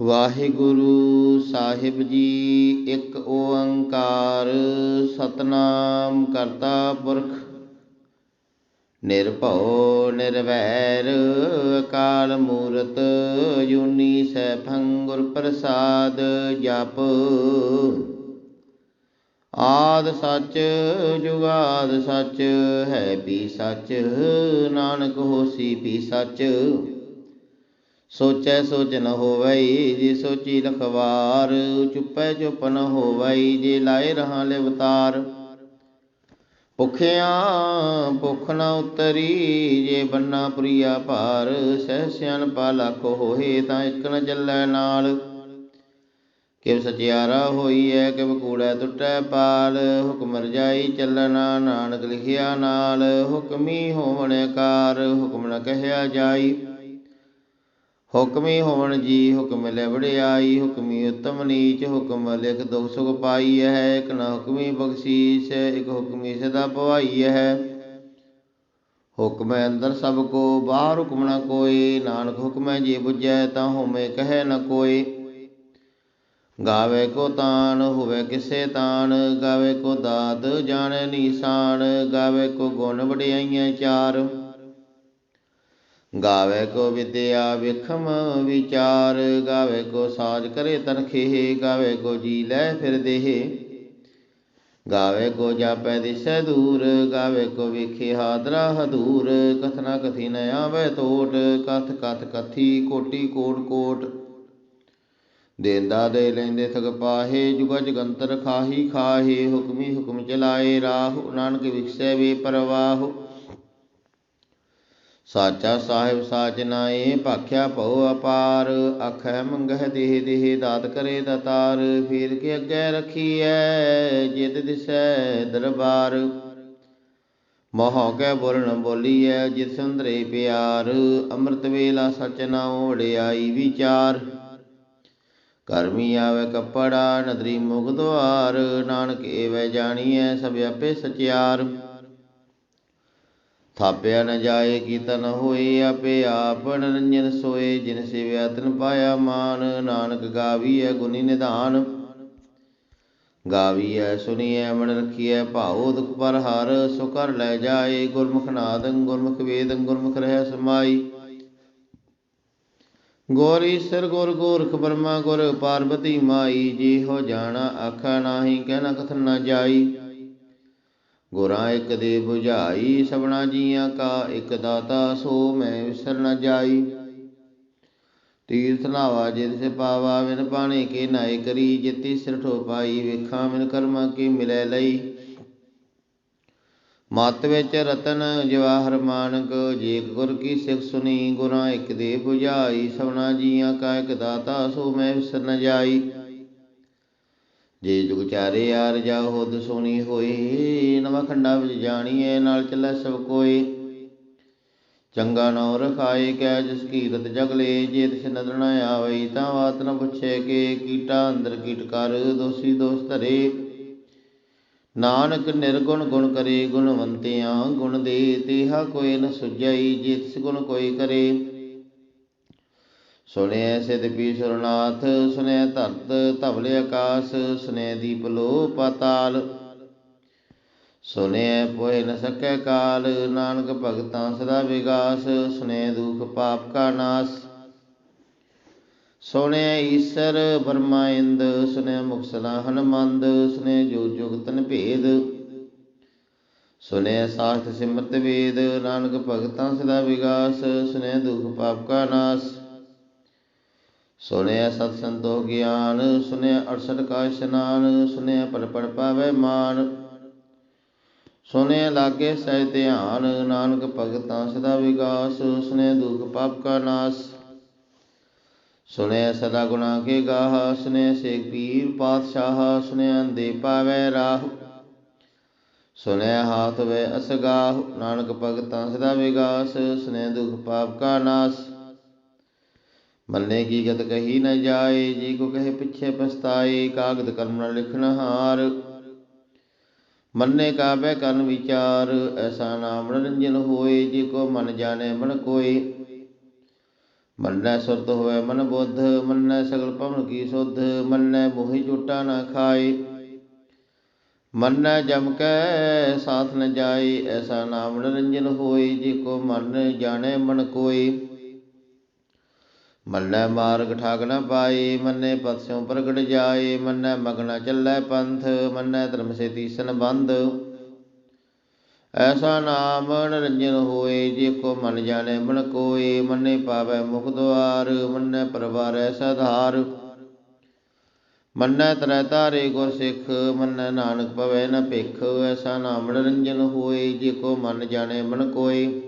ਵਾਹਿਗੁਰੂ ਸਾਹਿਬ ਜੀ, ਇੱਕ ਓੰਕਾਰ ਸਤਨਾਮ ਕਰਤਾ ਪੁਰਖ। ਨਿਰਭਉ, ਨਿਰਵੈਰ, ਅਕਾਲ ਮੂਰਤ, ਯੂਨੀ ਸੈਭੰ ਗੁਰ ਪ੍ਰਸਾਦ ਜਪ। ਆਦ ਸੱਚ, ਜੁਗਾਦ ਸੱਚ, ਹੈ ਵੀ ਸੱਚ, ਨਾਨਕ ਹੋਸੀ ਵੀ ਸੱਚ। ਸੋਚੈ ਸੋਚ ਨ ਹੋਵਈ ਜੇ ਸੋਚੀ ਲਖਵਾਰ ਚੁੱਪੈ ਚੁੱਪ ਨ ਹੋਵਈ ਜੇ ਲਾਏ ਰਹਾ ਲਿਵਤਾਰ। ਭੁਖਿਆ ਭੁਖ ਨ ਉਤਰੀ ਜੇ ਬੰਨਾ ਪ੍ਰਿਆ ਭਾਰ, ਸਹਿ ਸਿਆਣਪਾ ਲੱਖ ਹੋਏ ਤਾਂ ਇੱਕ ਨ ਚੱਲੈ ਨਾਲ। ਕਿਵ ਸਚਿਆਰਾ ਹੋਈ ਐ ਕਿਵ ਕੂੜੈ ਟੁੱਟੈ ਪਾਲ, ਹੁਕਮ ਰਜਾਈ ਚੱਲਣਾ ਨਾਨਕ ਲਿਖਿਆ ਨਾਲ, ਹੁਕਮੀ ਹੋਵਣ ਕਾਰ ਹੁਕਮ ਨ ਕਹਿਆ ਜਾਈ। ਹੁਕਮੀ ਹੋਵਣ ਜੀ, ਹੁਕਮ ਲੈਵੜਿਆਈ ਹੁਕਮੀ ਉਤਮ ਨੀਚ, ਹੁਕਮ ਲਿਖ ਦੁਖ ਸੁਖ ਪਾਈ ਹੈ ਇਕ ਨਾ ਹੁਕਮੀ ਬਖਸ਼ੀਸ਼, ਇਕ ਹੁਕਮੀ ਸਦਾ ਪਵਾਈ ਹੈ ਹੁਕਮ ਅੰਦਰ ਸਭ ਕੋ, ਬਾਹਰ ਹੁਕਮ ਨਾ ਕੋਈ, ਨਾਨਕ ਹੁਕਮੈ ਜੇ ਬੁਝੈ, ਤਾਂ ਹੋਮੇ ਕਹੈ ਨ ਕੋਈ। ਗਾਵੇ ਕੋ ਤਾਨ, ਹੋਵੇ ਕਿਸੇ ਤਾਨ, ਗਾਵੇ ਕੋ ਦਾਤ, ਜਾਣੈ ਨੀਸਾਨ ਗਾਵੇ ਕੋ ਗੁਣ ਵਡਿਆਈਆਂ ਚਾਰ। ਗਾਵੇ ਕੋ ਵਿਦਿਆ ਵਿਖਮ ਵਿਚਾਰ, ਗਾਵੇ ਕੋ ਸਾਜ ਕਰੇ ਤਨਖੇ ਗਾਵੇ ਕੋ ਜੀ ਲੈ ਫਿਰ ਦੇਹ। ਗਾਵੇ ਕੋ ਜਾਪੈ ਦਿਸੈ ਦੂਰ, ਗਾਵੇ ਕੋ ਵੇਖੇ ਹਾਦਰਾ ਹਦੂਰ। ਕਥਨਾ ਕਥੀ ਨ ਆਵੇ ਟੋਟ ਕਥ ਕਥ ਕਥੀ ਕੋਟੀ ਕੋਟ ਕੋਟ। ਦੇਂਦਾ ਦੇ ਲੈਂਦੇ ਥਗ ਪਾਹੇ, ਜੁਗ ਜਗੰਤਰ ਖਾਹੀ ਖਾਹੇ, ਹੁਕਮੀ ਹੁਕਮ ਚਲਾਏ ਰਾਹੁ। ਨਾਨਕ ਵਿਖਸੈ ਵੇ ਪਰਵਾਹੁ ਸਾਚਾ ਸਾਹਿਬ ਸਾਚ ਨਾਏ ਭਾਖਿਆ ਭਉ ਅਪਾਰ ਅਖੈ ਮੰਗਹਿ ਦੇਹ ਦੇਹ ਦਾਤ ਕਰੇ ਦਤਾਰ, ਫੇਰ ਕੇ ਅੱਗੇ ਰਖੀਐ, ਜਿਤ ਦਿਸੈ ਦਰਬਾਰ। ਮੋਹ ਕੈ ਬੋਲਣ ਬੋਲੀਐ, ਜਿਤ ਸੰਦਰੇ ਪਿਆਰ, ਅੰਮ੍ਰਿਤ ਵੇਲਾ ਸਚ ਨਾਉ ਵਡਿਆਈ ਵਿਚਾਰ। ਕਰਮੀ ਆਵੇ ਕੱਪੜਾ, ਨਦਰੀ ਮੁਖ ਦੁਆਰ, ਨਾਨਕ ਏਵੈ ਜਾਣੀਐ ਸਭ ਆਪੇ ਸਚਿਆਰ। ਥਾਪਿਆ ਨ ਜਾਏ ਕੀਤਨ ਹੋਏ ਆਪੇ ਆਪ ਨਰੰਜਨ ਸੋਏ, ਜਿਨ ਸਿਵਿਆ ਤਨ ਪਾਇਆ ਮਾਨ, ਨਾਨਕ ਗਾਵੀਐ ਗੁਨੀ ਨਿਧਾਨ। ਗਾਵੀਐ ਸੁਣੀਐ ਮਨ ਰਖੀਐ, ਭਾਉ ਦੁਖ ਪਰ ਹਰ, ਸੋ ਕਰ ਲੈ ਜਾਏ, ਗੁਰਮੁਖ ਨਾਦੰ, ਗੁਰਮੁਖ ਵੇਦੰ, ਗੁਰਮੁਖ ਰਹਿ ਸਮਾਈ। ਗੋਰ ਈਸਰ, ਗੁਰ ਗੋਰਖ ਬਰਮਾ ਗੁਰ ਪਾਰਬਤੀ ਮਾਈ ਜੀ ਹੋ ਜਾਣਾ ਆਖਾ ਨਾਹੀ, ਕਹਿਣਾ ਕਥਨ ਨਾ ਜਾਈ। ਗੁਰਾਂ ਇਕ ਦੇ 부ਝਾਈ ਸਭਨਾ ਜੀਆਂ ਕਾ ਇਕ ਦਾਤਾ, ਸੋ ਮੈਂ ਵਿਸਰ ਨ ਜਾਈ। ਤੀਰਥ ਨਾਵਾ ਜਿਤ ਸੇ ਪਾਵਾ ਵਿਨ ਪਾਣੀ ਕੇ ਨਾਇ ਕਰੀ। ਜਿਤੀ ਸਿਰ ਠੋ ਪਾਈ ਵੇਖਾਂ ਮਿਨ ਕਰਮਾ ਕੀ ਮਿਲੈ ਲਈ। ਮਤ ਵਿੱਚ ਰਤਨ ਜਵਾਹਰ ਮਾਨਕ, ਜੇ ਗੁਰ ਕੀ ਸਿੱਖ ਸੁਨੀ ਗੁਰਾਂ ਇਕ ਦੇ 부ਝਾਈ ਸਭਨਾ ਜੀਆਂ ਕਾ ਇਕ ਦਾਤਾ, ਸੋ ਮੈਂ ਵਿਸਰ ਨ ਜਾਈ। ਜੇ ਜੁਗ ਚਾਰੇ ਯਾਰ ਜਾ ਹੋਦ ਸੋਣੀ ਹੋਈ, ਨਵਾਂ ਖੰਡਾ ਵਿੱਚ ਜਾਣੀਏ ਨਾਲ ਚੱਲੇ ਸਭ ਕੋਈ। ਚੰਗਾ ਨਉ ਰਖਾਏ ਕੈ ਜਿਸ ਕੀਰਤ ਜਗਲੇ ਜੇ ਤਿਸ ਨਦਰ ਨ ਆਵਈ, ਤਾਂ ਬਾਤ ਨ ਪੁੱਛੇ ਕਿ, ਕੀਟਾ ਅੰਦਰ ਕੀਟ ਕਰ, ਦੋਸੀ ਦੋਸ ਧਰੇ। ਨਾਨਕ ਨਿਰਗੁਣ ਗੁਣ ਕਰੇ, ਗੁਣਵੰਤਿਆਂ ਗੁਣ ਦੇ, ਤੇਹਾ ਕੋਈ ਨ ਸੁਝਈ, ਜੇ ਤਿਸ ਗੁਣ ਕੋਈ ਕਰੇ। ਸੁਣਿਐ ਸਿਧ ਪੀਸ਼ਰਨਾਥ ਸੁਣਿਐ ਧਰਤ ਧਵਲੇ ਆਕਾਸ ਸੁਣਿਐ ਦੀਪ ਲੋ ਪਾਤਾਲ। ਸੁਣਿਐ ਪੋਇ ਨ ਸਕੈ ਕਾਲ, ਨਾਨਕ ਭਗਤਾਂ ਸਦਾ ਵਿਗਾਸ ਸੁਣਿਐ ਦੁਖ ਪਾਪ ਕਾ ਨਾਸ। ਸੁਣਿਐ ਈਸਰ ਬਰਮਾ ਇੰਦ ਸੁਣਿਐ ਮੁਕਸਲਾ ਹਨਮੰਦ ਸੁਣਿਐ ਜੋ ਜੁਗਤਨ ਭੇਦ। ਸੁਣਿਐ ਸਾਸਤ ਸਿਮਰਤ ਵੇਦ, ਨਾਨਕ ਭਗਤਾਂ ਸਦਾ ਵਿਗਾਸ ਸੁਣਿਐ ਦੁਖ ਪਾਪ ਕਾ ਨਾਸ। ਸੁਣਿਆ ਸਤ ਸੰਤੋ ਗਿਆਨ, ਸੁਣਿਆ 68 ਕਾ ਇਸ਼ਨਾਨ ਸੁਣਿਆ ਪਰ ਪੜ ਪਾਵੇ ਮਾਨ। ਸੁਣਿਆ ਲਾਗੇ ਸਹਿ ਧਿਆਨ, ਨਾਨਕ ਭਗਤਾਂ ਸਦਾ ਵਿਗਾਸ, ਸੁਣਿਆ ਦੁਖ ਪਾਪ ਕਾ ਨਾਸ। ਸੁਣਿਆ ਸਦਾ ਗੁਨਾ ਕੇ ਗਾਹ, ਸੁਣਿਆ ਸੇਖ ਪੀਰ ਪਾਤਸ਼ਾਹ, ਸੁਣਿਆ ਅੰਦੇ ਪਾਵੇ ਰਾਹ। ਸੁਣਿਆ ਹਾਥ ਵੇ ਅਸਗਾਹ, ਨਾਨਕ ਭਗਤਾਂ ਸਦਾ ਵਿਗਾਸ, ਸੁਣਿਆ ਦੁਖ ਪਾਪ ਕਾ ਨਾਸ। ਮੰਨੇ ਕੀ ਗਤ ਕਹੀ ਨ ਜਾਏ, ਜੀ ਕੋ ਕਹੇ ਪਿਛੇ ਪਛਤਾਏ, ਕਾਗਦ ਕਲਮ ਨ ਲਿਖਨ ਹਾਰ। ਮੰਨੇ ਕਾਬੈ ਕਰਨ ਵਿਚਾਰ, ਐਸਾ ਨਾਮ ਰੰਜਨ ਹੋਏ, ਜੇ ਕੋ ਮਨ ਜਾਣੇ ਮਨ ਕੋਈ ਮੰਨੈ ਸੁਰਤ ਹੋਵੇ ਮਨ ਬੁੱਧ, ਮੰਨੈ ਸਗਲ ਭਵਨ ਕੀ ਸੁਧ, ਮੰਨੈ ਮੋਹਿ ਝੂਟਾ ਨਾ ਖਾਏ। ਮੰਨੈ ਜਮ ਕੈ ਸਾਥ ਨ ਜਾਏ, ਐਸਾ ਨਾਮ ਨਿਰੰਜਨ ਹੋਏ, ਜੇ ਕੋ ਮਨ ਜਾਣੇ ਮਨ ਕੋਏ। ਮੰਨੈ ਮਾਰਗ ਠਾਕ ਨ ਪਾਏ ਮੰਨੇ ਪਤਸਿਉ ਪ੍ਰਗਟ ਜਾਏ ਮੰਨੈ ਮਗਨ ਚੱਲੈ ਪੰਥ, ਮੰਨੈ ਧਰਮ ਸੇ ਤੀਸਨ ਐਸਾ ਨਾਮ ਨਿਰੰਜਨ ਹੋਏ, ਜੇ ਕੋ ਮਨ ਜਾਣੈ ਮਨ ਕੋਏ, ਮੰਨੇ ਪਾਵੈ ਮੁਖ ਦੁਆਰ, ਮੰਨੈ ਪਰਵਾਰ ਐਸਾ ਧਾਰ ਮੰਨੈ ਤਰੈ ਤਾਰੇ ਗੁਰ ਸਿੱਖ, ਮੰਨੈ ਨਾਨਕ ਪਵੈ ਨ ਭਿਖ। ਐਸਾ ਨਾਮ ਨਿਰੰਜਨ ਹੋਏ, ਜੇ ਕੋ ਮਨ ਜਾਣੇ ਮਨ ਕੋਏ।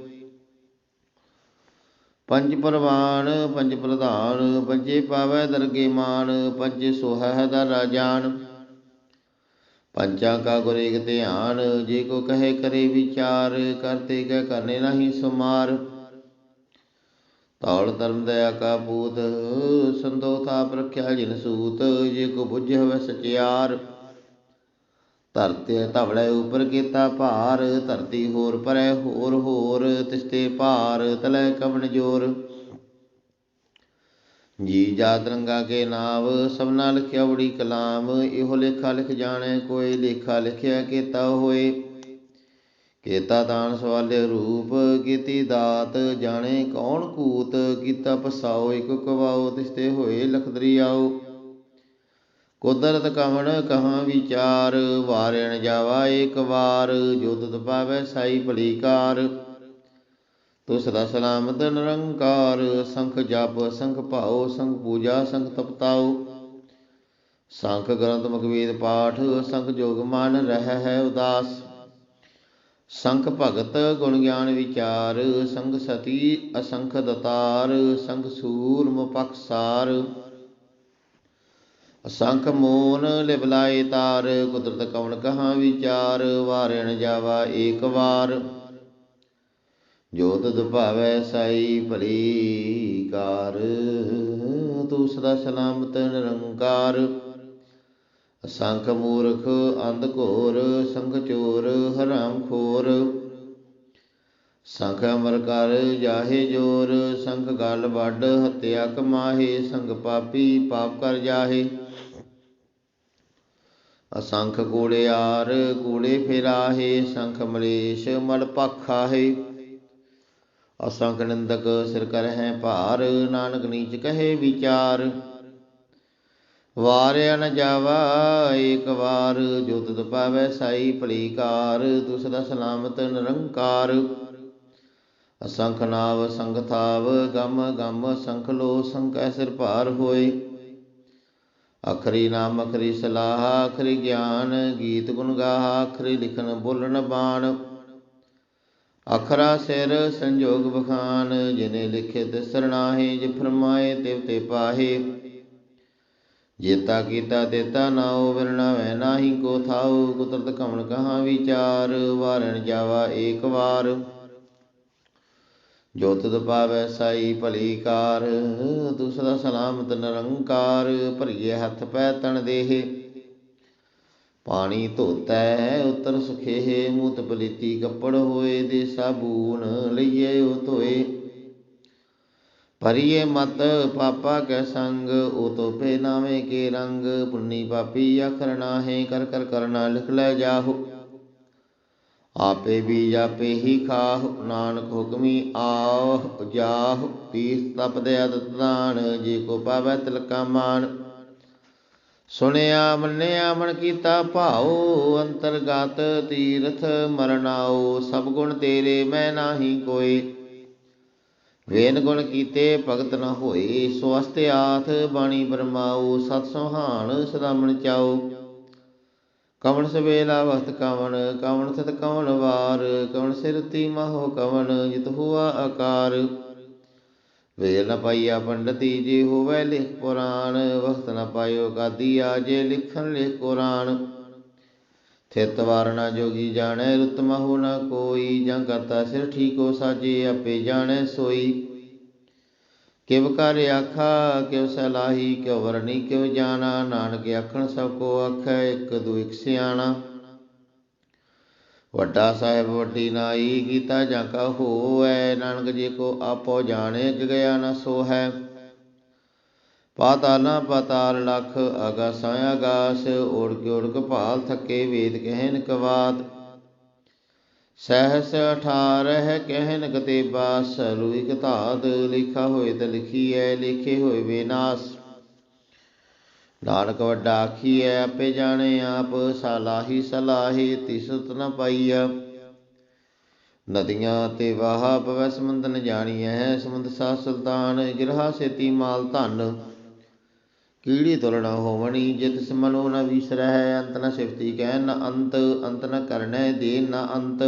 ਪੰਜ ਪਰਵਾਨ, ਪੰਜ ਪ੍ਰਧਾਨ, ਪੰਜੇ ਪਾਵੈ ਦਰਗੇ ਮਾਨ, ਪੰਜੇ ਸੋਹੈ ਦਰ ਰਾਜਾਨ। ਪੰਚਾਂ ਕਾ ਗੁਰ ਏਕ ਧਿਆਨ, ਜੇ ਕੋ ਕਹੇ ਕਰੇ ਵਿਚਾਰ ਕਰਤੇ ਕੈ ਕਰਨੇ ਨਹੀਂ ਸੁਮਾਰ। ਤੌਲ ਧਰਮ ਦਇਆ ਕਾ ਪੂਤ ਸੰਤੋਖ ਪ੍ਰਖਿਆ ਜਿਨ ਸੂਤ, ਜੇ ਕੋ ਬੁੱਝ ਹੋਵੇ ਸਚਿਆਰ। ਧਰਤੇ ਧਵਲੇ ਉਪਰ ਕੀਤਾ ਭਾਰ, ਧਰਤੀ ਹੋਰ ਪਰੈ ਹੋਰ ਹੋਰ, ਤਿਸਤੇ ਭਾਰ ਤਲੇ ਕਵਣ ਜੋਰ। ਜੀ ਜਾ ਤਰੰਗਾ ਕੇ ਨਾਮ ਸਭਨਾ ਲਿਖਿਆ ਬੜੀ ਕਲਾਮ, ਇਹੋ ਲੇਖਾ ਲਿਖ ਜਾਣੈ, ਕੋਈ ਲੇਖਾ ਲਿਖਿਆ ਕੀਤਾ ਹੋਏ। ਕੀਤਾ ਦਾਨ ਸਵਾਲੇ ਰੂਪ, ਕੀਤੀ ਦਾਤ, ਜਾਣੇ ਕੌਣ ਕੂਤ, ਕੀਤਾ ਪਸਾਓ ਇਕ ਕਵਾਓ, ਤਿਸਤੇ ਹੋਏ ਲਖਦਰੀ ਆਓ ਕੁਦਰਤ ਕਵਣ ਕਹਾਂ ਵਿਚਾਰ, ਵਾਰਣ ਜਾਵਾ ਏਕ ਵਾਰ ਜੋ ਤੁਧ ਪਾਵੈ ਸਾਈ ਭਲੀ ਕਾਰ ਤੋ ਸਦਾ ਸਲਾਮਤ ਨਿਰੰਕਾਰ, ਸੰਖ ਜਪ, ਸੰਖ ਭਾਉ, ਸੰਖ ਪੂਜਾ, ਸੰਖ ਤਪਤਾਉ। ਸੰਖ ਗ੍ਰੰਥ ਮੁਖਵੇਦ ਪਾਠ, ਸੰਖ ਜੋਗ ਮਨ ਰਹਿ ਹੈ ਉਦਾਸ। ਸੰਖ ਭਗਤ ਗੁਣ ਗਿਆਨ ਵਿਚਾਰ, ਸੰਗ ਸਤੀ ਅਸੰਖ ਦਤਾਰ ਸੰਗ ਸੂਰਮ ਪਖਸਾਰ ਅਸੰਖ ਮੋਨ ਲਿਵਲਾਏ ਤਾਰ, ਕੁਦਰਤ ਕਵਣ ਕਹਾਂ ਵਿਚਾਰ, ਵਾਰਣ ਜਾਵਾ ਏਕ ਵਾਰ। ਜੋਤ ਦੁਭਾਵੈ ਭਾਵੈ ਸਾਈ ਭਲੀ ਕਾਰ, ਤੂੰ ਸਦਾ ਸਲਾਮਤ ਨਿਰੰਕਾਰ। ਅਸੰਖ ਮੂਰਖ ਅੰਧ ਘੋਰ, ਸੰਖ ਚੋਰ, ਹਰਾਮ ਖੋਰ। ਸੰਖ ਅਮਰ ਕਰ ਜਾਹੇ ਜੋਰ, ਸੰਖ ਗਲ ਵੱਡ ਹੱਤਿਆ ਕਮਾਹੇ, ਸੰਗ ਪਾਪੀ ਪਾਪ ਕਰ ਜਾਹੇ। ਅਸੰਖ ਕੂੜਿਆਰ ਕੂੜੇ ਫਿਰਾਹੇ, ਸੰਖ ਮਲੇਸ਼ ਮਲ ਪਖਾਹੇ ਅਸੰਖ ਨਿੰਦਕ ਸਿਰ ਕਰ ਭਾਰ, ਨਾਨਕ ਨੀਚ ਕਹੇ ਵਿਚਾਰ। ਵਾਰਿਆ ਨ ਜਾਵਾ, ਏਕ ਵਾਰ ਜੋ ਤੁਧ ਪਾਵੈ ਸਾਈ ਭਲੀ ਕਾਰ ਸਲਾਮਤ ਨਿਰੰਕਾਰ। ਅਸੰਖ ਨਾਵ ਸੰਖ ਥਾਵ, ਗਮ ਗਮ ਸੰਖ ਲੋ ਸੰਕੈ ਸਿਰ ਭਾਰ ਹੋਏ। ਅਖਰੀ ਨਾਮ ਅਖਰੀ ਸਲਾਹ ਅਖਰੀ ਗਿਆਨ, ਗੀਤ ਗੁਣ ਗਾਹ ਅਖਰੀ ਲਿਖਣ, ਬੋਲਣ ਬਾਣ। ਅਖਰਾ ਸਿਰ ਸੰਜੋਗ ਬਖਾਨ ਜਿਨੇ ਲਿਖੇ ਤੇ ਸਰਣਾਹੇ, ਜਿ ਫਰਮਾਏ ਤਿਵ ਤੇ ਪਾਹੇ। ਜੇਤਾ ਕੀਤਾ ਤੇਤਾ ਨਾਉ ਵਿਰਣਾਵੈ ਨਾਹੀ ਕੋ ਥਾਉ, ਕੁਦਰਤ ਕਵਣ ਕਹਾ ਵਿਚਾਰ, ਵਾਰਣ ਜਾਵਾ ਏਕ ਵਾਰ। ਜੋ ਤਦ ਪਾਵੈ ਸਾਈ ਭਲੀ ਕਾਰ ਤੂੰ ਸਲਾਮਤ ਨਿਰੰਕਾਰ, ਭਰੀਏ ਹੱਥ ਪੈ ਤਣ ਦੇਹ। ਪਾਣੀ ਧੋਤੈ, ਉਤਰ ਸੁਖੇਹ, ਮੂਤ ਪਲੀਤੀ ਕੱਪੜ ਹੋਏ ਦੇ ਸਾਬੂਨ ਲਈਏ ਉਹ ਧੋਏ। ਭਰੀਏ ਮਤ ਪਾਪਾ ਕੈ ਸੰਗ ਉਹ ਤੋਪੇ ਨਾਵੇਂ ਕੇ ਰੰਗ, ਪੁੰਨੀ ਪਾਪੀ ਅਖਰ ਨਾਹੇ, ਕਰ ਕਰ ਕਰਨਾ ਲਿਖ ਲੈ ਜਾਹੋ। ਆਪੇ ਵੀ ਜਾਪੇ ਹੀ ਖਾਹ, ਨਾਨਕ ਹੁਕਮੀ ਆਹ ਜਾਹ ਤੀਸ ਤਪਦੇ ਅਦਤਾਨ ਜੇ ਕੋ ਪਾਵੈ ਤਿਲਕਾ ਮਾਨ। ਸੁਣਿਆ, ਮੰਨਿਆ, ਮਨ ਕੀਤਾ ਭਾਉ, ਅੰਤਰਗਤ ਤੀਰਥ ਮਰਨਾਉ ਸਭ ਗੁਣ ਤੇਰੇ ਮੈਂ ਨਾਹੀ ਕੋਈ ਵੇਨ ਗੁਣ ਕੀਤੇ ਭਗਤ ਨ ਹੋਏ ਸਵਸਤ ਆਥ ਬਾਣੀ ਬਰਮਾਉ ਸਤ ਸੁਹਾਣ ਸਦਾ ਮਨ ਚਾਉ ਕਵਣ ਸਵੇਲਾ ਵਖਤ ਕਵਣ ਕਵਣ ਥਿਤ ਕਵਣ ਵਾਰ, ਕਵਣ ਸਿਰਤੀ ਮਹੋ ਕਵਣ, ਜਿਤ ਹੁਆ ਆਕਾਰ। ਵੇਲ ਨ ਪਾਈਆ ਪੰਡਤੀ ਜੇ ਹੋਵੇ ਲਿਖ ਪੁਰਾਣ ਵਖਤ ਨ ਪਾਇਓ ਗਾਦੀਆ ਜੇ ਲਿਖਣ ਲਿਖ ਕੁਰਾਨ। ਥਿਤ ਵਾਰਣਾ ਜੋਗੀ ਜਾਣੈ, ਰੁਤ ਮਹੁ ਨ ਕੋਈ, ਜਾਂ ਕਰਤਾ ਸਿਰ ਠੀਕੋ ਸਾਜੇ, ਆਪੇ ਜਾਣੈ ਸੋਈ। ਕਿਵ ਕਰ ਆਖਾ, ਕਿਵ ਸਲਾਹੀ ਕਿਵ ਵਰਣੀ, ਕਿਵ ਜਾਣਾ, ਨਾਨਕ ਆਖਣ ਸਭ ਕੋ ਆਖੈ, ਇਕ ਦੂ ਇਕ ਸਿਆਣਾ। ਵੱਡਾ ਸਾਹਿਬ ਵੱਡੀ ਨਾਈ ਕੀਤਾ ਜਾਂ ਕਾ ਹੋਐ ਨਾਨਕ ਜੀ ਕੋ ਆਪੋ ਜਾਣੇ ਗਿਆ ਨਾ ਸੋ ਹੈ ਪਾਤਾਲਾਂ ਪਾਤਾਲ ਲਖ ਆਗਾਸਾਂ ਆਗਾਸ ਓੜ ਕੇ ਓੜ ਭਾਲ ਥੱਕੇ, ਵੇਦ ਕਹਿਨ ਕਵਾਤ। ਸਹਸ 18 ਕਹਿਨ ਕਤੇ ਬਾਸ ਲੂਈ ਕਤਾਦ ਲਿਖਾ ਹੋਏ ਤੇ ਲਿਖੀਐ, ਲਿਖੇ ਹੋਏ ਵਿਨਾਸ਼ ਨਾਨਕ ਵੱਡਾ ਹੈ ਆਪੇ ਜਾਣੇ ਆਪ, ਸਲਾਹੀ ਸਲਾਹੀ ਤਿਸਤ ਨ ਪਾਈਆ। ਨਦੀਆਂ ਤੇ ਵਾਹ ਪਵੈ ਸਮੁੰਦ ਨ ਜਾਣੀਐ, ਸਮੁੰਦ ਸਾ ਸੁਲਤਾਨ, ਗਿਰਹਾ ਸੇਤੀ ਮਾਲ ਧਨ। ਕੀੜੀ ਤੁਲਣਾ ਹੋਵਣੀ, ਜਿਤ ਸਮਨੋ ਨ ਵਿਸਰਹਿ, ਅੰਤ ਨ ਸਿਫਤੀ ਕਹਿ, ਨ ਅੰਤ ਅੰਤ ਨ ਕਰਨੈ ਦੇ ਨ ਅੰਤ।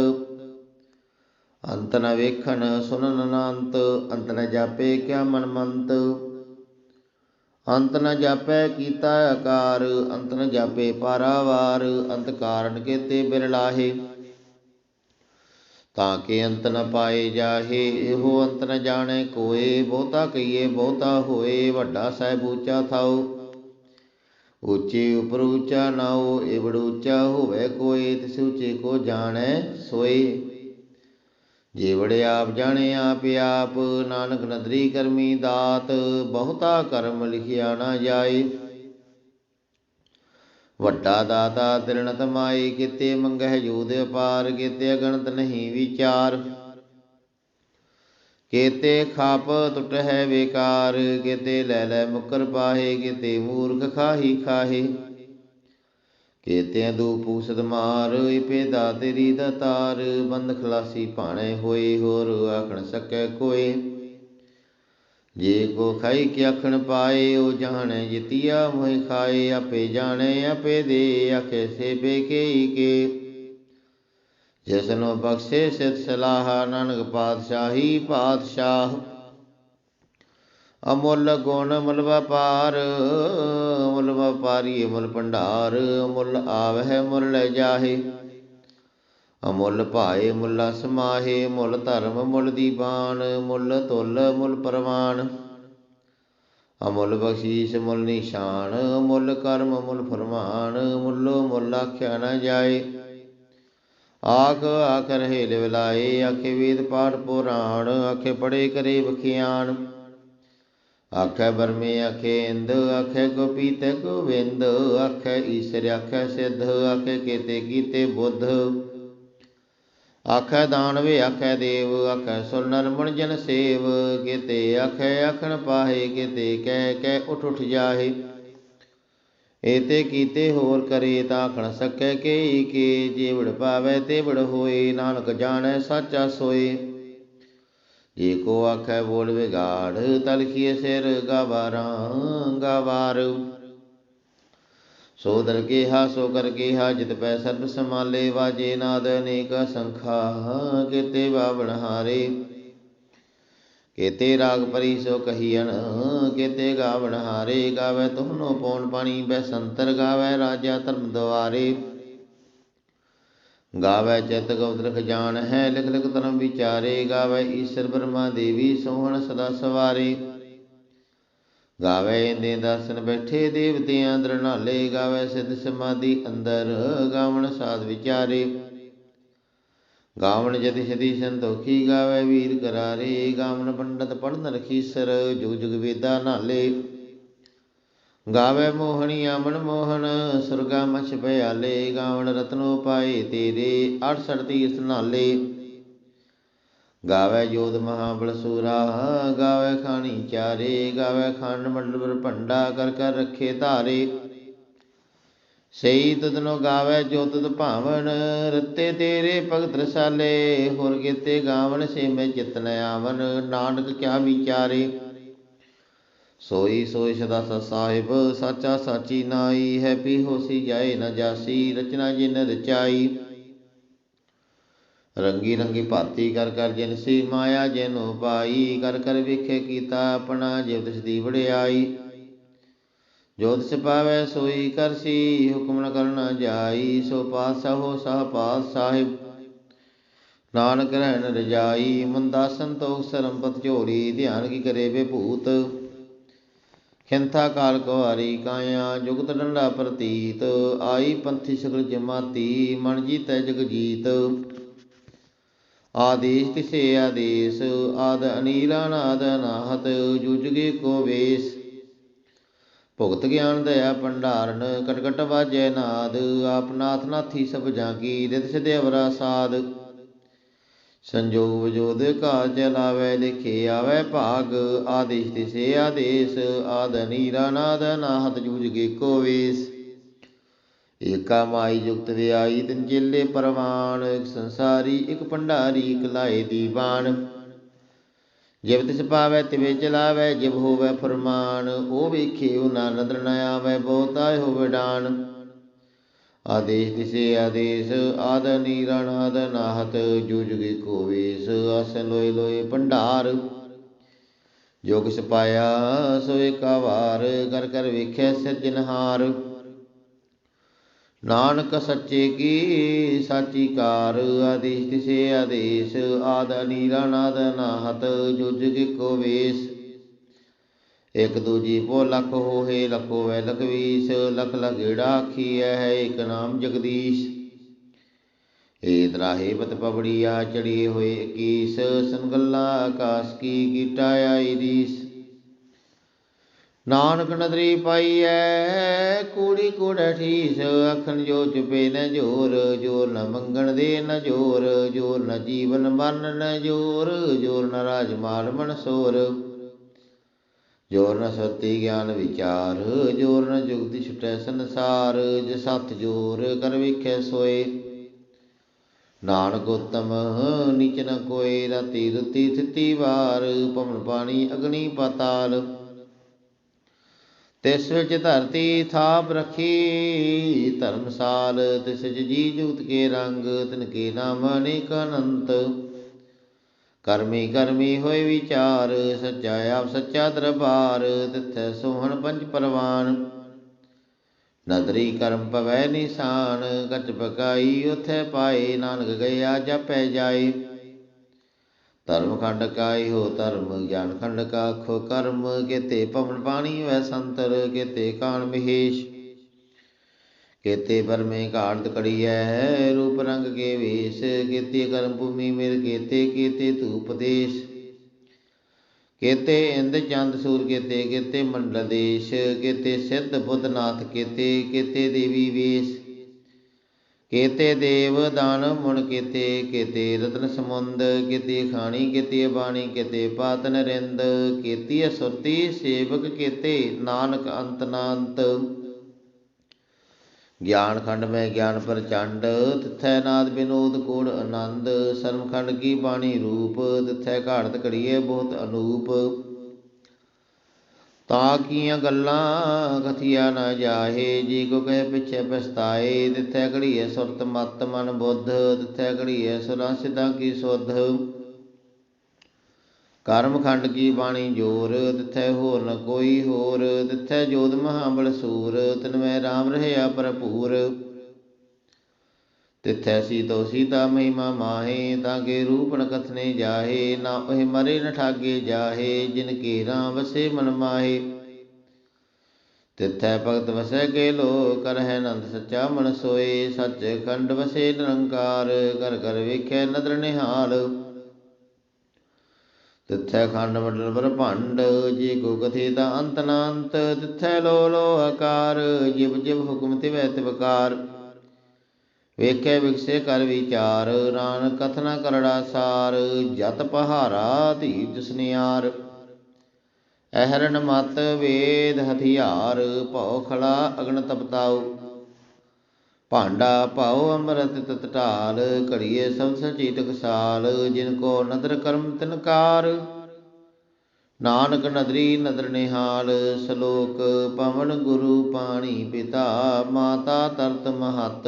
ਅੰਤ ਨ ਵੇਖਣ ਸੁਨਨ ਨ ਅੰਤ ਅੰਤ ਨ ਜਾਪੇ ਕਿਆ ਮਨ ਮੰਤ ਅੰਤ ਨ ਜਾਪੈ ਕੀਤਾ ਆਕਾਰ, ਅੰਤ ਨ ਜਾਪੇ ਪਾਰਾਵਾਰ, ਅੰਤ ਕਾਰਨ ਕੇ ਤੇ ਬਿਰਲਾਹੇ ਤਾਂ ਕਿ ਅੰਤ ਨ ਪਾਏ ਜਾਹੇ, ਇਹੋ ਅੰਤ ਨ ਜਾਣੈ ਕੋਏ, ਬਹੁਤਾ ਕਹੀਏ ਬਹੁਤਾ ਹੋਏ, ਵੱਡਾ ਸਾਹਿਬ ਉੱਚਾ ਥਾਉ। ਉੱਚੇ ਉਪਰ ਉੱਚਾ ਨਾਉ ਏਵੜ ਉੱਚਾ ਹੋਵੇ ਕੋਏ, ਤਿਸ ਉੱਚੇ ਕੋ ਜਾਣੈ ਸੋਏ। ਜੀਵੜੇ ਆਪ ਜਾਣੇ ਆਪ ਆਪ, ਨਾਨਕ ਨਦਰੀ ਕਰਮੀ ਦਾਤ, ਬਹੁਤਾ ਕਰਮ ਲਿਖਿਆ ਨਾ ਜਾਏ। ਵੱਡਾ ਦਾਤਾ ਤਿਰਣਤ ਮਾਈ ਕਿਤੇ ਮੰਗਹਿ ਜੂਦ ਅਪਾਰ, ਕਿਤੇ ਅਗਣਤ ਨਹੀਂ ਵਿਚਾਰ। ਕੇਤੇ ਖਾਪ ਟੁੱਟ ਹੈ ਵਿਕਾਰ, ਕਿਤੇ ਲੈ ਲੈ ਮੁਕਰ ਪਾਹੇ, ਕਿਤੇ ਮੂਰਖ ਖਾਹੀ ਖਾਹੇ। ਕੇਤੇ ਦੂ ਪੂਸਦ ਮਾਰ ਇਪੇ ਤੇਰੀ ਦਾ ਤਾਰ, ਬੰਦ ਖਲਾਸੀ ਭਾਣੇ ਹੋਏ ਹੋਰ ਆਖਣ ਸਕੈ ਕੋਏ। ਜੇ ਕੋ ਖਾਈ ਕੇ ਆਖਣ ਪਾਏ, ਉਹ ਜਾਣੇ, ਜਿਤਿਆ ਮੋਹਿ ਖਾਏ, ਆਪੇ ਜਾਣੇ, ਆਪੇ ਦੇ, ਆਖੇ ਸੇ ਬੇਕੇ ਕੇ ਜਿਸਨੋ ਬਖਸ਼ੇ ਸਿਤ ਸਲਾਹ, ਨਾਨਕ ਪਾਤਸ਼ਾਹੀ ਪਾਤਸ਼ਾਹ। ਅਮੁੱਲ ਗੁਣ ਮੁੱਲ ਵਪਾਰ, ਮੁੱਲ ਵਪਾਰੀ ਮੁੱਲ ਭੰਡਾਰ, ਮੁੱਲ ਆਵਹਿ ਮੁੱਲ ਲੈ ਜਾਹੇ। ਅਮੁੱਲ ਭਾਏ ਮੁੱਲਾ ਸਮਾਹੇ, ਮੁੱਲ ਧਰਮ ਮੁੱਲ ਦੀਵਾਨ ਮੁੱਲ ਤੁਲ ਮੁੱਲ ਪਰਵਾਨ ਅਮੁੱਲ ਬਖਸ਼ੀਸ਼ ਮੁੱਲ ਨਿਸ਼ਾਨ, ਮੁੱਲ ਕਰਮ ਮੁੱਲ ਫਰਮਾਨ, ਮੁੱਲੋ ਮੁੱਲ ਆਖਿਆ ਨਾ ਜਾਏ। ਆਖ ਆਖ ਰਹੇ ਲਿਵਲਾਏ ਆਖੇ ਵੇਦ ਪਾਠ ਪੁਰਾਣ, ਆਖੇ ਪੜੇ ਕਰੇ ਵਖਿਆਨ ਆਖੇ ਬਰਮੇ, ਆਖੇ ਇੰਦ, ਆਖੇ ਗੋਪੀਤ ਗੋਵਿੰਦ, ਆਖੇ ਈਸ਼ਰ, ਆਖੇ ਸਿੱਧ, ਆਖੇ ਕੀਤੇ ਕੀਤੇ ਬੁੱਧ। ਆਖੈ ਦਾਨਵੇ, ਆਖੈ ਦੇਵ, ਆਖੈ ਸੁਰ ਨਰਮਣ ਜਨ ਸੇਵ। ਕੀਤੇ ਆਖੇ, ਆਖਣ ਪਾਹੇ, ਕੀਤੇ ਕਹਿ ਕਹਿ ਉਠ ਉਠ ਜਾਹੇ। ਏਤੇ ਕੀਤੇ ਹੋਰ ਕਰੇ ਤਾਂ ਆਖਣ ਸਕੈ ਕੇ ਕੇ ਜੀਵੜ ਪਾਵੇ ਤੇ ਬੜ ਹੋਏ, ਨਾਨਕ ਜਾਣੈ ਸਾਚਾ ਸੋਏ। ਜੇ ਕੋ ਆਖੈ ਬੋਲ ਵਿਗਾੜ ਤਲਖੀਏ ਸਿਰ ਗਵਾਰਾਂ ਗਵਾਰ ਸੋ ਦਰ ਕੇ ਸੋ ਕਰ ਕੇ ਜਿਤ ਪੈ ਸਰਬ ਸਮਾਲੇ ਵਾਜੇ ਨਾਦ ਅਨੇਕ ਸੰਖਾ, ਕੀਤੇ ਬਾਵਣ ਹਾਰੇ। ਕੇਤੇ ਰਾਗ ਪਰੀ ਸੋ ਕਹੀਨ ਕੇਤੇ ਗਾਵਣ ਹਾਰੇ। ਗਾਵੇ ਤੁਹਨੋ ਪੌਣ ਪਾਣੀ ਬੈ ਸੰਤਰ ਗਾਵੇ ਰਾਜਾ ਧਰਮ ਦਵਾਰੇ ਗਾਵੇ ਚਿਤ ਗਉਦਰ ਖਜਾਨ ਹੈ, ਲਿਖ ਲਿਖ ਧਰਮ ਵਿਚਾਰੇ। ਗਾਵੇ ਈਸ਼ਰ ਬ੍ਰਹਮਾ ਦੇਵੀ ਸੋਹਣ ਸਦਾ ਸਵਾਰੇ। ਗਾਵੇ ਇੰਦੇ ਦਰਸ਼ਨ ਬੈਠੇ ਦੇਵਤਿਆਂ ਦਰਨਾਲੇ, ਗਾਵੇ ਸਿੱਧ ਸਮਾਧੀ ਅੰਦਰ, ਗਾਵਣ ਸਾਧ ਵਿਚਾਰੇ। ਗਾਵਣ ਜति ਸਦੀ ਸੰਤੋਖੀ, ਗਾਵੇ ਵੀਰ ਕਰਾਰੇ, ਗਾਵਣ ਪੰਡਤ ਪੜਨ ਰਖੀਸਰ, ਜੁਗ ਜੁਗ ਵੇਦਾ ਨਾਲੇ। ਗਾਵੇ ਮੋਹਣੀ ਅਮਨ ਮੋਹਨ ਸੁਰਗਾ ਮਛ ਭਿਆਲੇ ਗਾਵਣ ਰਤਨੋ ਪਾਏ ਤੇਰੇ 68 ਤੀਰਥ ਨਾਲੇ। ਗਾਵੇ ਜੋਧ ਮਹਾਬਲ ਸੂਰਾ, ਗਾਵੇ ਖਾਣੀ ਚਾਰੇ, ਗਾਵੇ ਖੰਡ ਮੰਡਲ ਭੰਡਾ ਕਰ ਕਰ ਰੱਖੇ ਧਾਰੇ। ਸਈ ਤਦਨੋ ਗਾਵੇ ਜੋ ਭਾਵਨ, ਰਤੇ ਤੇਰੇ ਭਗਤ ਰਸਾਲੇ, ਹੋਰ ਕੀਤੇ ਗਾਵਨ ਸੇ ਮੈਂ ਚਿਤਨ ਆਵਨ, ਨਾਨਕ ਕਿਆ ਵਿਚਾਰੇ। ਸੋਈ ਸੋਈ ਸਦਾ ਸਤ ਸਾਹਿਬ, ਸਾਚਾ ਸਾਚੀ ਨਾਈ ਹੈ ਪੀ ਹੋਸੀ ਜਾਏ ਨਾ ਜਾਸੀ, ਰਚਨਾ ਜਿਨ ਰਚਾਈ। ਰੰਗੀ ਰੰਗੀ ਭਾਤੀ ਕਰ ਕਰ ਜਿਨ ਸੀ ਮਾਇਆ ਜਿਨੋ ਪਾਈ ਕਰ ਕਰ ਵਿਖੇ ਕੀਤਾ ਆਪਣਾ ਜਿਵ ਤਿਸ ਦੀ ਵੜਿਆਈ ਜੋ ਤਿਸ ਪਾਵੈ ਸੋਈ ਕਰਸੀ ਹੁਕਮ ਨ ਕਰਨਾ ਜਾਈ, ਸੋ ਪਾਤਸ਼ਾਹੋ ਸਹ ਪਾਤ ਸਾਹਿਬ। ਨਾਨਕ ਰਹਿਣ ਰਜਾਈ ਮੁੰਦਾ ਸੰਤੋਖ ਸਰੰਪਤ ਝੋਰੀ, ਧਿਆਨ ਕੀ ਕਰੇ ਵੇ ਭੂਤ ਖਿੰਥਾ ਕਾਲ ਕੁਹਾਰੀ ਕਾਇਆ, ਜੁਗਤ ਡੰਡਾ ਪ੍ਰਤੀਤ, ਆਈ ਪੰਥੀ ਸਗਲ ਜਮਾਤੀ, ਮਨ ਜੀਤੈ ਜਗ ਜੀਤ। ਆਦੇਸ਼ ਤਿਸੇ ਆਦੇਸ਼, ਆਦ ਅਨੀਲਾ ਨਾਦ ਅਨਾਹਤ ਜੁਜਗੇ ਕੋ ਵੇਸ। ਭੁਗਤ ਗਿਆਨ ਦਇਆ ਭੰਡਾਰਨ, ਕਟਕਟ ਵਾਜੈ ਨਾਦ, ਆਪ ਨਾਥ ਨਾਥੀ ਸਭ ਜਾਂਗੀ ਰਿਤ ਸਿਧ ਅਵਰਾ ਸਾਧ ਸੰਜੋਗ ਵਜੋਦ ਕਾ ਚਲਾਵੇ ਲਿਖੇ ਆਵੇ ਭਾਗ, ਆਦੇਸ਼ ਤਿਸੇ ਆਦੇਸ਼, ਆਦ ਨੀਰਾ ਨਾਦ ਨਾਹਤ ਜੂਜਗੇ ਕੋ ਵੇਸ। ਏਕਾ ਮਾਈ ਜੁਗਤ ਵਿਆਈ ਤਿਨ ਚੇਲੇ ਪਰਵਾਨ, ਇਕ ਸੰਸਾਰੀ, ਇਕ ਭੰਡਾਰੀ, ਇਕ ਲਾਏ ਦੀਵਾਨ। ਜਿਵ ਤਿਸ ਪਾਵੈ ਤਿਵੇ ਚਲਾਵੈ, ਜਿਵ ਹੋਵੈ ਫਰਮਾਨ, ਉਹ ਵੇਖੇ ਉਹ ਨਾ ਨਦਰ ਨ ਆਵੈ, ਬਹੁਤਾ ਹੋਵੈ ਡਾਨ। ਆਦੇਸ਼ ਤਿਸੇ ਆਦੇਸ਼, ਆਦ ਨੀਰਣ, ਆਦ ਨਾਹਤ ਜੁਜੁਗੇ ਕੋ ਵੇਸ, ਅਸ ਲੋਏ ਲੋਏ ਭੰਡਾਰ। ਜੋ ਕਿਸ ਪਾਇਆ, ਸੋ ਏਕਾ ਵਾਰ, ਕਰ ਕਰ ਵੇਖੈ ਸਿਰਜਨਹਾਰ ਨਾਨਕ ਸੱਚੇ ਕੀ ਸਾਚੀ ਕਾਰ ਆਦੇਸ਼ ਤਿਸੇ ਆਦੇਸ਼, ਆਦ ਨੀਰਾ ਨਾਦ ਨਾਹਤ ਜੁਜੁਗ ਕੋ ਵੇਸ। ਇਕ ਦੂਜੀ ਪੋ ਲਖ ਹੋਏ ਲਖੋ ਵੈ ਲਖਵੀਸ ਲਖ ਲਗੇੜਾ ਆਖੀਐ, ਹੈ ਇਕ ਨਾਮ ਜਗਦੀਸ਼। ਏ ਦਰਾਹੇ ਬਤ ਪਵੜੀਆ ਚੜੀ ਹੋਏ 21 ਸੰਗੱਲਾ ਆਕਾਸ ਕੀ ਕੀਟਾ ਆਈ ਰੀਸ। ਨਾਨਕ ਨਦਰੀ ਪਾਈਐ, ਕੂੜੀ ਕੂੜਾ ਅਖਣ ਜੋ ਚੁਪੇ ਨ ਜੋਰ ਜੋਰ ਨ ਮੰਗਣ ਦੇ ਨ ਜੋਰ ਜੋਰ ਨ ਜੀਵਨ ਮਨ ਨ ਜੋਰ ਜੋਰ ਨ ਰਾਜ ਮਾਲ ਮਨ ਸੋਰ। ਜੋਰ ਨ ਸਤੀ ਗਿਆਨ ਵਿਚਾਰ, ਜੋਰ ਨ ਜੁਗਤੀ ਛੁਟੈ ਸੰਸਾਰ, ਜੇ ਸਤ ਜੋਰ ਕਰ ਵੇਖੈ ਸੋਏ। ਨਾਨਕ ਉਤਮ, ਨੀਚ ਨ ਕੋਏ, ਰਤੀ ਰਤੀ ਥਿਤੀ ਵਾਰ ਪਵਨ ਪਾਣੀ ਅਗਨੀ ਪਾਤਾਲ। ਤਿਸ ਵਿੱਚ ਧਰਤੀ ਥਾਪ ਰਖੀ, ਧਰਮਸਾਲ ਤਿਸ ਜੀ ਜੂਤ ਕੇ ਰੰਗ, ਤਿਨ ਕੇ ਨਾਮ ਅਨੇਕ ਅਨੰਤ। ਕਰਮੀ ਕਰਮੀ ਹੋਏ ਵਿਚਾਰ, ਸੱਚਾ ਆਪ ਸੱਚਾ ਦਰਬਾਰ, ਤਿਥੈ ਸੋਹਣ ਪੰਜ ਪਰਵਾਨ। ਨਦਰੀ ਕਰਮ ਪਵੈ ਨਿਸ਼ਾਨ, ਕਚ ਪਕਾਈ ਉਥੇ ਪਾਏ, ਨਾਨਕ ਗਿਆ ਜਪੈ ਜਾਏ। ਧਰਮ ਖੰਡ ਕਾਈ ਹੋ ਧਰਮ, ਗਿਆਨ ਖੰਡ ਕਾ ਖੋ ਕਰਮ, ਕੇਤੇ ਪਵਨ ਪਾਣੀ ਵੈ ਸੰਤਰ, ਕੇਤੇ ਕਾਣ ਮਹੇਸ਼। ਕੇਤੇ ਪਰਮੇ ਘਾੜਤ ਕੜੀਐ, ਰੂਪ ਰੰਗ ਕੇ ਵੇਸ਼, ਕੇਤੇ ਕਰਮ ਭੂਮੀ ਮਿਲ ਕੇਤੇ ਕੇਤੇ ਧੂਪ ਦੇਸ਼। ਕੇਤੇ ਇੰਦ ਚੰਦ ਸੂਰ, ਕੇਤੇ ਕੇਤੇ ਮੰਡਲ ਦੇਸ਼, ਕੇਤੇ ਸਿੱਧ ਬੁੱਧ ਨਾਥ, ਕੇਤੇ ਕੇਤੇ ਦੇਵੀ ਵੇਸ਼। ਕੇਤੇ ਦੇਵ ਦਾਨ ਮੁਣ ਕੇਤੇ ਕੇਤੇ ਰਤਨ ਸਮੁੰਦ, ਕੇਤੇ ਖਾਣੀ, ਕੇਤੇ ਬਾਣੀ, ਕੇਤੇ ਪਾਤਨ ਰਿੰਦ ਕੇਤੀ ਅਸੁਰਤੀ ਸੇਵਕ ਕੇਤੇ ਨਾਨਕ ਅੰਤ ਨਾੰਤ। ਗਿਆਨ ਖੰਡ ਮੈਂ ਗਿਆਨ ਪ੍ਰਚੰਡ, ਤਿਥੈ ਨਾਦ ਬਿਨੋਦ ਕੋੜ ਆਨੰਦ ਸਰਮ ਖੰਡ ਕੀ ਬਾਣੀ ਰੂਪ, ਤਿਥੈ ਘਾੜਤ ਘੜੀਏ ਬਹੁਤ ਅਨੂਪ। ਤਾਂ ਕੀਆਂ ਗੱਲਾਂ ਕਥੀਆ ਨਾ ਜਾਹੇ, ਜੀ ਕੋ ਕਹੇ ਪਿਛੇ ਪਛਤਾਏ। ਤਿਥੈ ਘੜੀਏ ਸੁਰਤ ਮਤ ਮਨ ਬੁੱਧ, ਤਿਥੈ ਘੜੀਏ ਸੁਰਾਂ ਸਿਧਾਂ ਕੀ ਸੁਧ। ਕਰਮ ਖੰਡ ਕੀ ਬਾਣੀ ਜੋਰ, ਤਿਥੈ ਹੋਰ ਨ ਕੋਈ ਹੋਰ। ਤਿਥੈ ਜੋਤ ਮਹਾਬਲ ਸੂਰ, ਤਿਨ ਮੈਂ RAM ਰਹਿਆ ਭਰਪੂਰ। ਤਿਥੈ ਸੀਤੋ ਸੀਤਾ ਮਹਿਮਾ ਮਾਹੇ, ਤਾਂ ਕੇ ਰੂਪ ਨ ਕਥਨੇ ਜਾਹੇ, ਨਾ ਉਹ ਮਰੇ ਨ ਠਾਗੇ ਜਾਹੇ, ਜਿਨ ਕੀ ਰਾਮ ਵਸੇ ਮਨ ਤਿਥੈ ਭਗਤ ਵਸੈ ਕੇ ਲੋ ਕਰਹਿ ਨੰਦ ਸੱਚਾ ਮਨ ਸੋਏ, ਸੱਚ ਖੰਡ ਵਸੇ ਨਿਰੰਕਾਰ, ਕਰ ਕਰ ਵੇਖੈ ਨਦਰ ਨਿਹਾਲ। ਤਿਥੈ ਖੰਡ ਮੰਡਲ ਬ੍ਰਹਮੰਡ, ਜੇ ਕੋ ਕਥੇ ਦਾ ਅੰਤ ਨਾ ਤਿਥੈ ਲੋ ਲੋ ਆਕਾਰ, ਜਿਵ ਜਿਵ ਹੁਕਮ ਤਿਵੈ ਤਿਵਕਾਰ ਵੇਖੇ ਵਿਕਸੇ ਕਰ ਵਿਚਾਰ, ਨਾਨਕ ਕਥਨਾ ਕਰੜਾ ਸਾਰ, ਜਤ ਪਹਾਰਾ ਧੀਰ ਜਸਨਿਆਰ ਅਹਰਨ ਮਤ ਵੇਦ ਹਥਿਆਰ, ਭਉ ਖਲਾ ਅਗਨ ਤਪਤਾਉ ਭਾਂਡਾ ਭਾਉ ਅੰਮ੍ਰਿਤ ਤਤਟਾਲ ਘੜੀਏ ਸਭ ਸਚੀਤਕ ਸਾਲ ਜਿਨ ਕੋ ਨਦਰ ਕਰਮ ਤਿਨਕਾਰ ਨਾਨਕ ਨਦਰੀ ਨਦਰ ਨਿਹਾਲ, ਸ਼ਲੋਕ ਪਵਨ ਗੁਰੂ ਪਾਣੀ ਪਿਤਾ, ਮਾਤਾ ਤਰਤ ਮਹਤ।